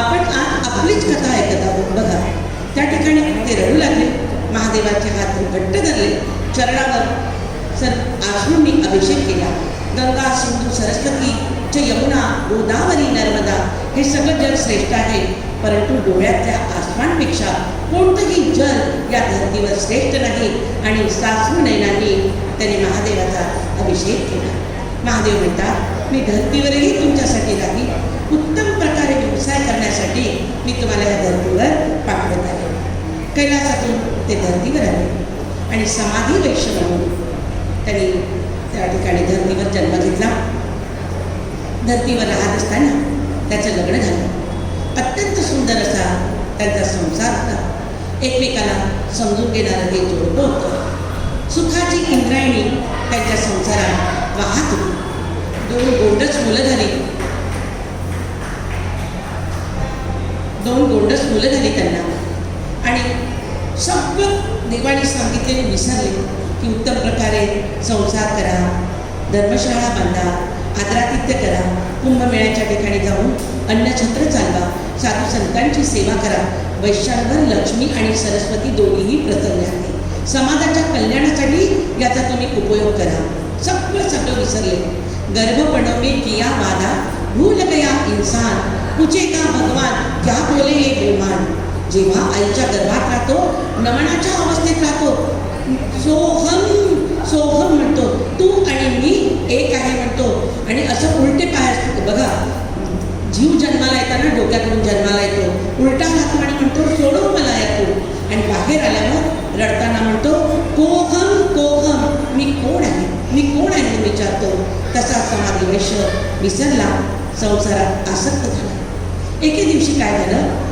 आपण आज आपलीच कथा ऐकत आहोत. बघा त्या ठिकाणी ते रडू लागले. महादेवाचे हात घट्ट धरले. चरणावर सर आश्रूंनी अभिषेक केला. गंगा सिंधू सरस्वती च यमुना गोदावरी नर्मदा हे सगळं जल श्रेष्ठ आहे. परंतु डोळ्यातल्या आसमानपेक्षा कोणतंही जल या धर्तीवर श्रेष्ठ नाही आणि सासू नयनांनी त्याने महादेवाचा अभिषेक केला. महादेव म्हणतात मी धर्तीवरही तुमच्यासाठी राही उत्तम प्रकारे व्यवसाय करण्यासाठी मी तुम्हाला या धर्तीवर पाठवत आहे कैलासातून ते धर्तीवर आले आणि समाधी वैश्य म्हणून त्यांनी त्या ठिकाणी धर्तीवर जन्म घेतला. धर्तीवर राहत असताना त्याचं लग्न झालं. अत्यंत सुंदर असा त्यांचा संसार होता. एकमेकाला समजून घेणारं हे जोडतो होतं. सुखाची इंद्रायणी त्यांच्या संसारात वाहत होती. दोन गोंडच मुलं झाली. दोन गोंडस मुलं झाली त्यांना. सगळं देवाने सांगितलेले विसरले की उत्तम प्रकारे संसार करा धर्मशाळा बांधा आदरातिथ्य करा कुंभमेळ्याच्या ठिकाणी जाऊन अन्नछत्र चालवा साधू संतांची सेवा करा वैशांवर लक्ष्मी आणि सरस्वती दोन्हीही प्रसन्न आहे. समाजाच्या कल्याणासाठी याचा तुम्ही उपयोग करा. सगळं सगळं विसरले. गर्भपण में किया वादा भूल गया इंसान कुचे का भगवान क्या बोले हे बेमान जेव्हा आईच्या गर्भात राहतो नमनाच्या अवस्थेत राहतो. सोहम सोहम म्हणतो. तू आणि मी एक आहे म्हणतो. आणि असं उलटे पाय असतो बघा जीव जन्माला येताना डोक्यातून जन्माला येतो. उलटा हात आणि म्हणतो सोडव मला येतो आणि बाहेर आल्यावर रडताना म्हणतो कोहम कोहम मी कोण आहे? मी कोण आहे? हे विचारतो. तसा समाधी वैश्य विसरला संसारात आसक्त झाला. एके दिवशी काय झालं?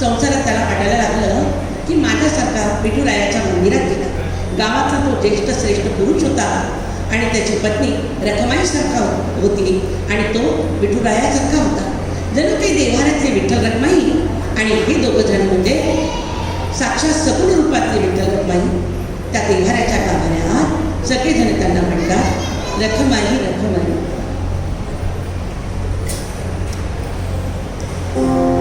संसारात त्याला वाटायला लागलं की माझ्यासारखा विठुरायाच्या मंदिरात गेला. गावाचा तो ज्येष्ठ श्रेष्ठ पुरुष होता आणि त्याची पत्नी रखमाईसारखा होती आणि तो विठुरायासारखा होता. जणू काही देवाऱ्यातले विठ्ठल रखमाई आणि हे दोघं जण म्हणजे साक्षात सगुण रूपातले विठ्ठल रखमाई. त्या देवाऱ्याच्या गाभाऱ्यात सगळेजण त्यांना म्हणतात रखमाई रखमाई.